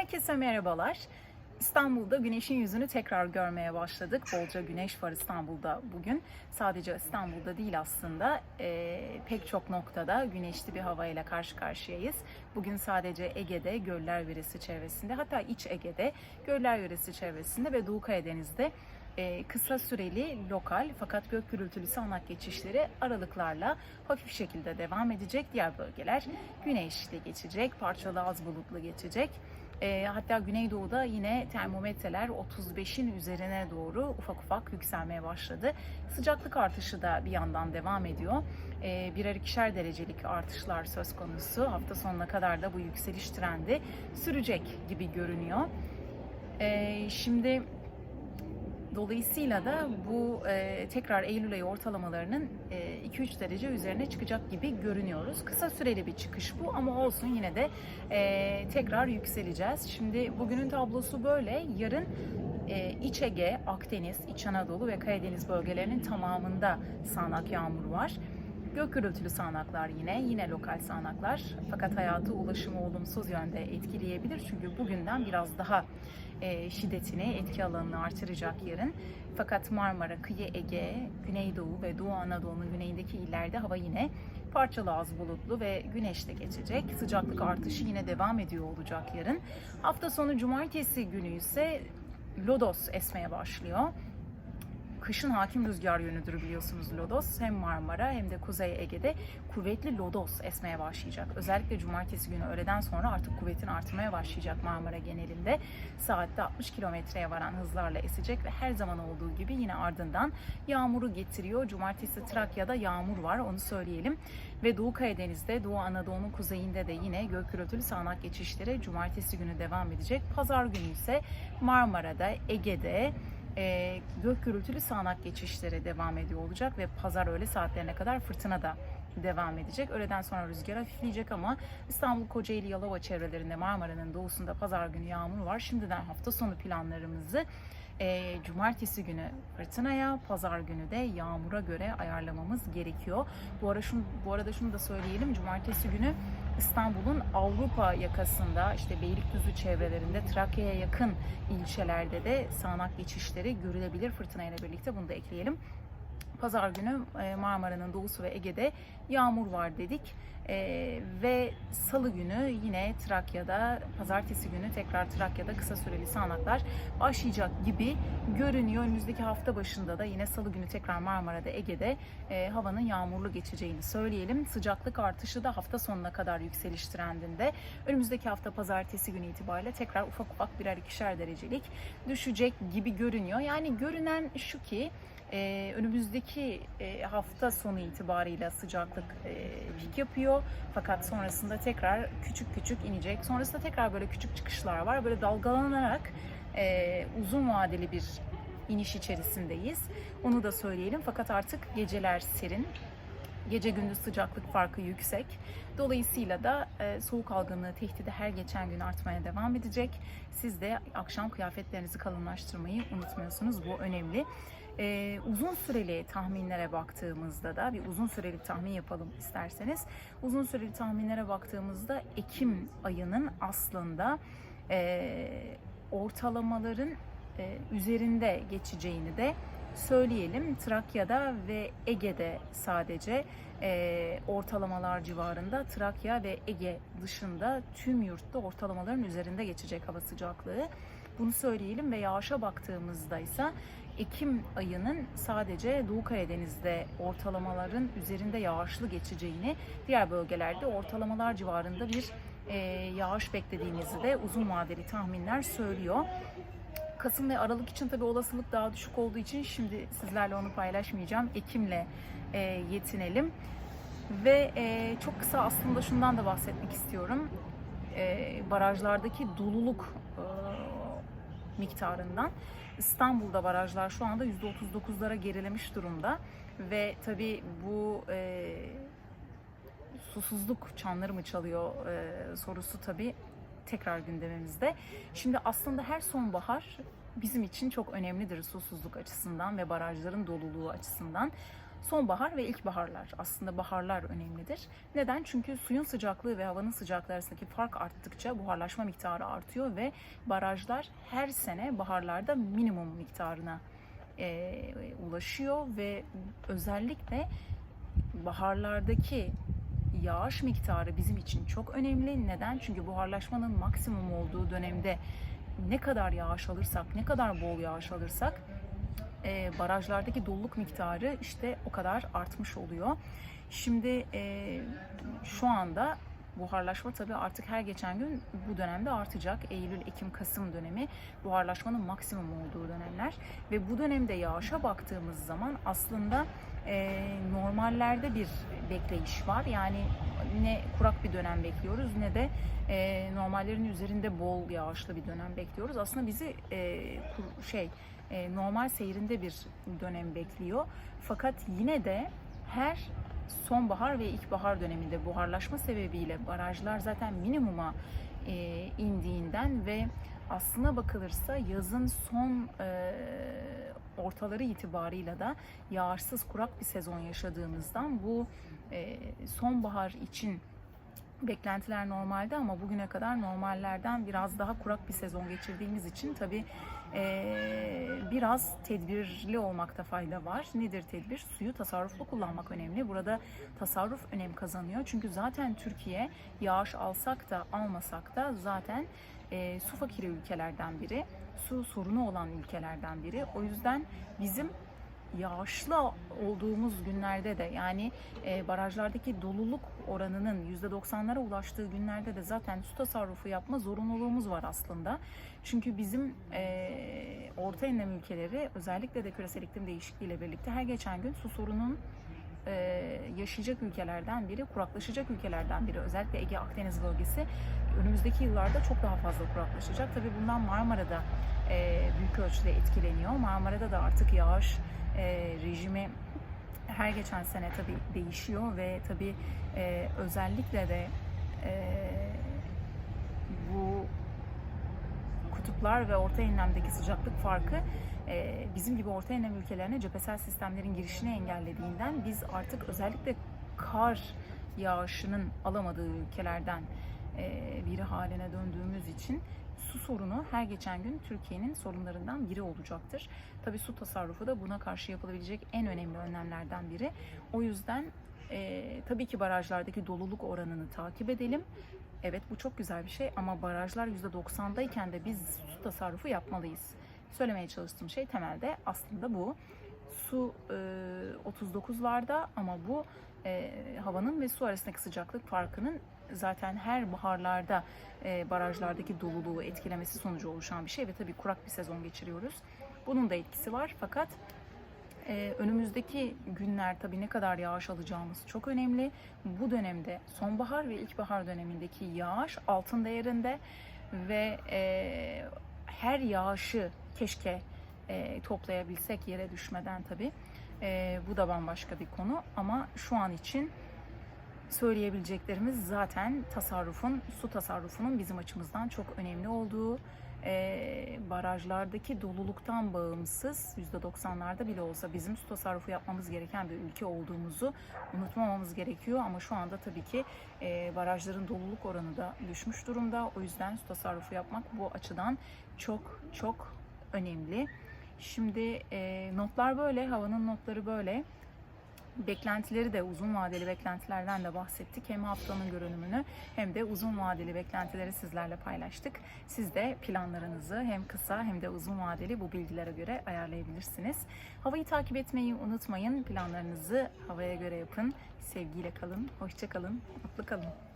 Herkese merhabalar. İstanbul'da güneşin yüzünü tekrar görmeye başladık. Bolca güneş var İstanbul'da bugün. Sadece İstanbul'da değil aslında e, pek çok noktada güneşli bir havayla karşı karşıyayız. Bugün sadece Ege'de, Göller Yöresi çevresinde hatta İç Ege'de, Göller Yöresi çevresinde ve Doğu Karadeniz'de e, kısa süreli lokal fakat gök gürültülü sağanak geçişleri aralıklarla hafif şekilde devam edecek. Diğer bölgeler güneşli geçecek, parçalı az bulutlu geçecek. E, hatta Güneydoğu'da yine termometreler 35'in üzerine doğru ufak ufak yükselmeye başladı. Sıcaklık artışı da bir yandan devam ediyor. E, birer ikişer derecelik artışlar söz konusu. Hafta sonuna kadar da bu yükseliş trendi sürecek gibi görünüyor. E, şimdi Dolayısıyla da bu e, tekrar Eylül ayı ortalamalarının e, 2-3 derece üzerine çıkacak gibi görünüyoruz. Kısa süreli bir çıkış bu ama olsun yine de e, tekrar yükseleceğiz. Şimdi bugünün tablosu böyle. Yarın e, İç Ege, Akdeniz, İç Anadolu ve Karadeniz bölgelerinin tamamında sağanak yağmur var. Gök gürültülü sağanaklar yine, yine lokal sağanaklar. Fakat hayatı ulaşımı olumsuz yönde etkileyebilir. Çünkü bugünden biraz daha e, şiddetini, etki alanını artıracak yarın. Fakat Marmara, Kıyı Ege, Güneydoğu ve Doğu Anadolu'nun güneyindeki illerde hava yine parçalı az bulutlu ve güneşle geçecek. Sıcaklık artışı yine devam ediyor olacak yarın. Hafta sonu cumartesi günü ise lodos esmeye başlıyor kışın hakim rüzgar yönüdür biliyorsunuz lodos. Hem Marmara hem de Kuzey Ege'de kuvvetli lodos esmeye başlayacak. Özellikle cumartesi günü öğleden sonra artık kuvvetin artmaya başlayacak Marmara genelinde. Saatte 60 kilometreye varan hızlarla esecek ve her zaman olduğu gibi yine ardından yağmuru getiriyor. Cumartesi Trakya'da yağmur var onu söyleyelim. Ve Doğu Karadeniz'de, Doğu Anadolu'nun kuzeyinde de yine gök gürültülü sağanak geçişleri cumartesi günü devam edecek. Pazar günü ise Marmara'da, Ege'de, e, gök gürültülü sağanak geçişleri devam ediyor olacak ve pazar öğle saatlerine kadar fırtına da devam edecek. Öğleden sonra rüzgar hafifleyecek ama İstanbul, Kocaeli, Yalova çevrelerinde Marmara'nın doğusunda pazar günü yağmur var. Şimdiden hafta sonu planlarımızı e, cumartesi günü fırtınaya, pazar günü de yağmura göre ayarlamamız gerekiyor. Bu arada şunu, bu arada şunu da söyleyelim. Cumartesi günü İstanbul'un Avrupa yakasında işte Beylikdüzü çevrelerinde Trakya'ya yakın ilçelerde de sağanak geçişleri görülebilir fırtınayla birlikte bunu da ekleyelim. Pazar günü e, Marmara'nın doğusu ve Ege'de yağmur var dedik. Ee, ve salı günü yine Trakya'da, pazartesi günü tekrar Trakya'da kısa süreli sağanaklar başlayacak gibi görünüyor. Önümüzdeki hafta başında da yine salı günü tekrar Marmara'da, Ege'de e, havanın yağmurlu geçeceğini söyleyelim. Sıcaklık artışı da hafta sonuna kadar yükseliş trendinde. Önümüzdeki hafta pazartesi günü itibariyle tekrar ufak ufak birer ikişer derecelik düşecek gibi görünüyor. Yani görünen şu ki ee, önümüzdeki e, hafta sonu itibarıyla sıcaklık e, pik yapıyor. Fakat sonrasında tekrar küçük küçük inecek. Sonrasında tekrar böyle küçük çıkışlar var. Böyle dalgalanarak e, uzun vadeli bir iniş içerisindeyiz. Onu da söyleyelim. Fakat artık geceler serin. Gece gündüz sıcaklık farkı yüksek. Dolayısıyla da e, soğuk algınlığı tehdidi her geçen gün artmaya devam edecek. Siz de akşam kıyafetlerinizi kalınlaştırmayı unutmuyorsunuz. Bu önemli. E, uzun süreli tahminlere baktığımızda da bir uzun süreli tahmin yapalım isterseniz. Uzun süreli tahminlere baktığımızda Ekim ayının aslında e, ortalamaların e, üzerinde geçeceğini de söyleyelim. Trakya'da ve Ege'de sadece e, ortalamalar civarında, Trakya ve Ege dışında tüm yurtta ortalamaların üzerinde geçecek hava sıcaklığı. Bunu söyleyelim ve yağışa baktığımızda ise Ekim ayının sadece Doğu Karadeniz'de ortalamaların üzerinde yağışlı geçeceğini, diğer bölgelerde ortalamalar civarında bir e, yağış beklediğimizi de uzun vadeli tahminler söylüyor. Kasım ve Aralık için tabii olasılık daha düşük olduğu için şimdi sizlerle onu paylaşmayacağım. Ekim'le e, yetinelim. Ve e, çok kısa aslında şundan da bahsetmek istiyorum. E, barajlardaki doluluk miktarından. İstanbul'da barajlar şu anda %39'lara gerilemiş durumda. Ve tabii bu e, susuzluk çanları mı çalıyor e, sorusu tabii tekrar gündemimizde. Şimdi aslında her sonbahar bizim için çok önemlidir susuzluk açısından ve barajların doluluğu açısından. Sonbahar ve ilkbaharlar. Aslında baharlar önemlidir. Neden? Çünkü suyun sıcaklığı ve havanın sıcaklığı arasındaki fark arttıkça buharlaşma miktarı artıyor ve barajlar her sene baharlarda minimum miktarına e, ulaşıyor ve özellikle baharlardaki yağış miktarı bizim için çok önemli. Neden? Çünkü buharlaşmanın maksimum olduğu dönemde ne kadar yağış alırsak, ne kadar bol yağış alırsak e, barajlardaki doluluk miktarı işte o kadar artmış oluyor. Şimdi e, şu anda buharlaşma tabii artık her geçen gün bu dönemde artacak. Eylül, Ekim, Kasım dönemi buharlaşmanın maksimum olduğu dönemler ve bu dönemde yağışa baktığımız zaman aslında e, normallerde bir bekleyiş var. Yani ne kurak bir dönem bekliyoruz ne de e, normallerin üzerinde bol yağışlı bir dönem bekliyoruz. Aslında bizi e, kur- şey e, normal seyrinde bir dönem bekliyor. Fakat yine de her sonbahar ve ilkbahar döneminde buharlaşma sebebiyle barajlar zaten minimuma e, indiğinden ve aslına bakılırsa yazın son e, ortaları itibarıyla da yağışsız kurak bir sezon yaşadığımızdan bu e, sonbahar için beklentiler normalde ama bugüne kadar normallerden biraz daha kurak bir sezon geçirdiğimiz için tabii eee, biraz tedbirli olmakta fayda var. Nedir tedbir? Suyu tasarruflu kullanmak önemli. Burada tasarruf önem kazanıyor. Çünkü zaten Türkiye yağış alsak da almasak da zaten eee, su fakiri ülkelerden biri. Su sorunu olan ülkelerden biri. O yüzden bizim yağışlı olduğumuz günlerde de yani e, barajlardaki doluluk oranının %90'lara ulaştığı günlerde de zaten su tasarrufu yapma zorunluluğumuz var aslında. Çünkü bizim e, orta enlem ülkeleri özellikle de küresel iklim değişikliği ile birlikte her geçen gün su sorunun e, yaşayacak ülkelerden biri, kuraklaşacak ülkelerden biri. Özellikle Ege Akdeniz bölgesi önümüzdeki yıllarda çok daha fazla kuraklaşacak. Tabii bundan Marmara'da e, büyük ölçüde etkileniyor. Marmara'da da artık yağış e, rejimi her geçen sene tabii değişiyor ve tabii e, özellikle de e, bu kutuplar ve orta enlemdeki sıcaklık farkı e, bizim gibi orta enlem ülkelerine cephesel sistemlerin girişini engellediğinden biz artık özellikle kar yağışının alamadığı ülkelerden e, biri haline döndüğümüz için su sorunu her geçen gün Türkiye'nin sorunlarından biri olacaktır. Tabii su tasarrufu da buna karşı yapılabilecek en önemli önlemlerden biri. O yüzden e, tabii ki barajlardaki doluluk oranını takip edelim. Evet bu çok güzel bir şey ama barajlar %90'dayken de biz su tasarrufu yapmalıyız. Söylemeye çalıştığım şey temelde aslında bu. Su e, 39'larda ama bu e, havanın ve su arasındaki sıcaklık farkının zaten her baharlarda e, barajlardaki doluluğu etkilemesi sonucu oluşan bir şey ve tabii kurak bir sezon geçiriyoruz. Bunun da etkisi var fakat e, önümüzdeki günler tabii ne kadar yağış alacağımız çok önemli. Bu dönemde sonbahar ve ilkbahar dönemindeki yağış altın değerinde ve e, her yağışı keşke e, toplayabilsek yere düşmeden tabii. E, bu da bambaşka bir konu ama şu an için söyleyebileceklerimiz zaten tasarrufun, su tasarrufunun bizim açımızdan çok önemli olduğu, e, barajlardaki doluluktan bağımsız %90'larda bile olsa bizim su tasarrufu yapmamız gereken bir ülke olduğumuzu unutmamamız gerekiyor. Ama şu anda tabii ki e, barajların doluluk oranı da düşmüş durumda. O yüzden su tasarrufu yapmak bu açıdan çok çok önemli. Şimdi e, notlar böyle, havanın notları böyle beklentileri de uzun vadeli beklentilerden de bahsettik. Hem haftanın görünümünü hem de uzun vadeli beklentileri sizlerle paylaştık. Siz de planlarınızı hem kısa hem de uzun vadeli bu bilgilere göre ayarlayabilirsiniz. Havayı takip etmeyi unutmayın. Planlarınızı havaya göre yapın. Sevgiyle kalın, hoşça kalın, mutlu kalın.